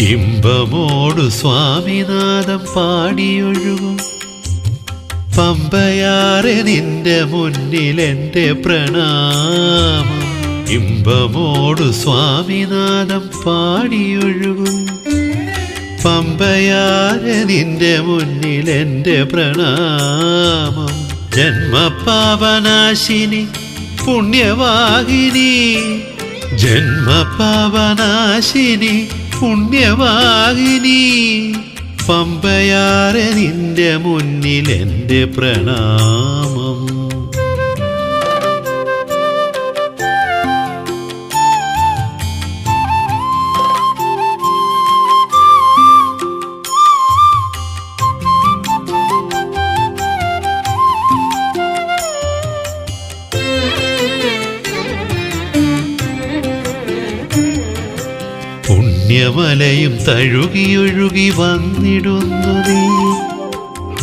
ഇമ്പമോടു സ്വാമിനാഥം പാടിയൊഴുകും. പമ്പയാറെ നിന്റെ മുന്നിൽ എന്റെ പ്രണാമം. ഇമ്പമോടു സ്വാമിനാഥം പാടിയൊഴുകും. പമ്പയാറെ നിന്റെ മുന്നിൽ എന്റെ പ്രണാമം. ജന്മപാവനാശിനി പുണ്യവാഹിനി. ജന്മപാവനാശിനി പുണ്യവാഹിനി. പമ്പയാറെ നിന്റെ മുന്നിൽ എന്റെ പ്രണാമം. പുണ്യമലയും തഴുകിയൊഴുകി വന്നിടുന്നു നീ.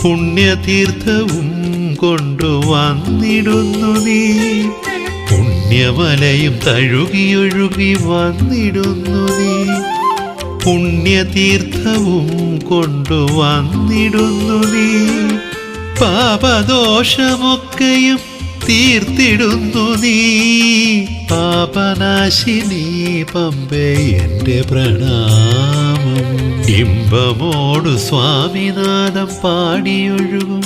പുണ്യതീർത്ഥവും കൊണ്ടു വന്നിടുന്നു നീ. പുണ്യവലയും തഴുകിയൊഴുകി വന്നിടുന്നു നീ. പുണ്യതീർത്ഥവും കൊണ്ടു വന്നിടുന്നു നീ. പാപദോഷമൊക്കെയും തീർത്തിടുന്നു നീ. പാപനാശിനി പമ്പേ എന്റെ പ്രണാമം. ഇമ്പമോടു സ്വാമിനാഥം പാടിയൊഴുകും.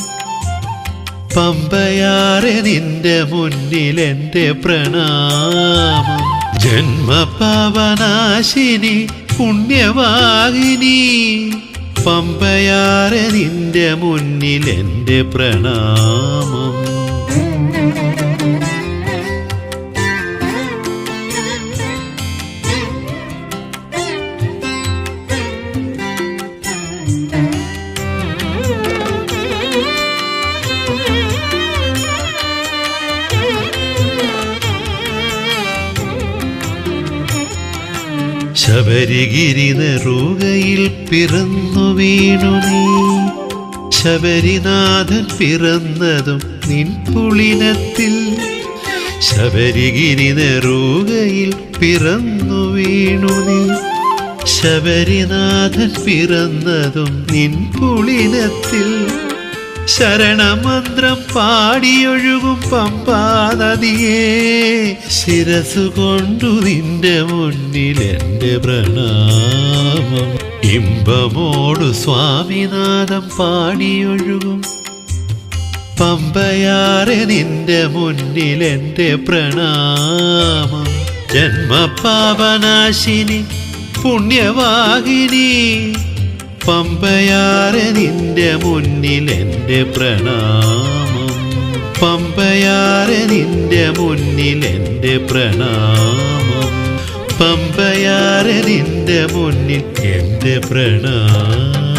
പമ്പയാറെ നിന്റെ മുന്നിൽ എന്റെ പ്രണാമം. ജന്മപാവനാശിനി പുണ്യവാഹിനി പമ്പയാറെ നിന്റെ മുന്നിൽ എന്റെ പ്രണാമം. ശബരിഗിരി നെറുകയിൽ പിറന്നു വീണു നീ. ശബരിനാഥൻ പിറന്നതും നിൻ പുളിനത്തിൽ. ശബരിഗിരി നെറുകയിൽ പിറന്നു വീണു നീ. ശബരിനാഥൻ പിറന്നതും നിൻ പുളിനത്തിൽ. ശരണമന്ത്രം പാടിയൊഴുകും പമ്പാ ശിരസുകൊണ്ടു ശിരസു കൊണ്ടു നിന്റെ മുന്നിൽ എന്റെ പ്രണാമം. ഇമ്പമോടു സ്വാമിനാഥം പാടിയൊഴുകും. പമ്പയാറെ നിന്റെ മുന്നിൽ എന്റെ പ്രണാമം. ജന്മപാപനാശിനി പുണ്യവാഹിനി. പമ്പയാറെ നിന്റെ മുന്നിൽ എന്റെ പ്രണാമം. പമ്പയാറ് നിന്റെ മുന്നിൽ എന്റെ പ്രണാമം. പമ്പയാറ് നിന്റെ മുന്നിൽ എന്റെ പ്രണാമം.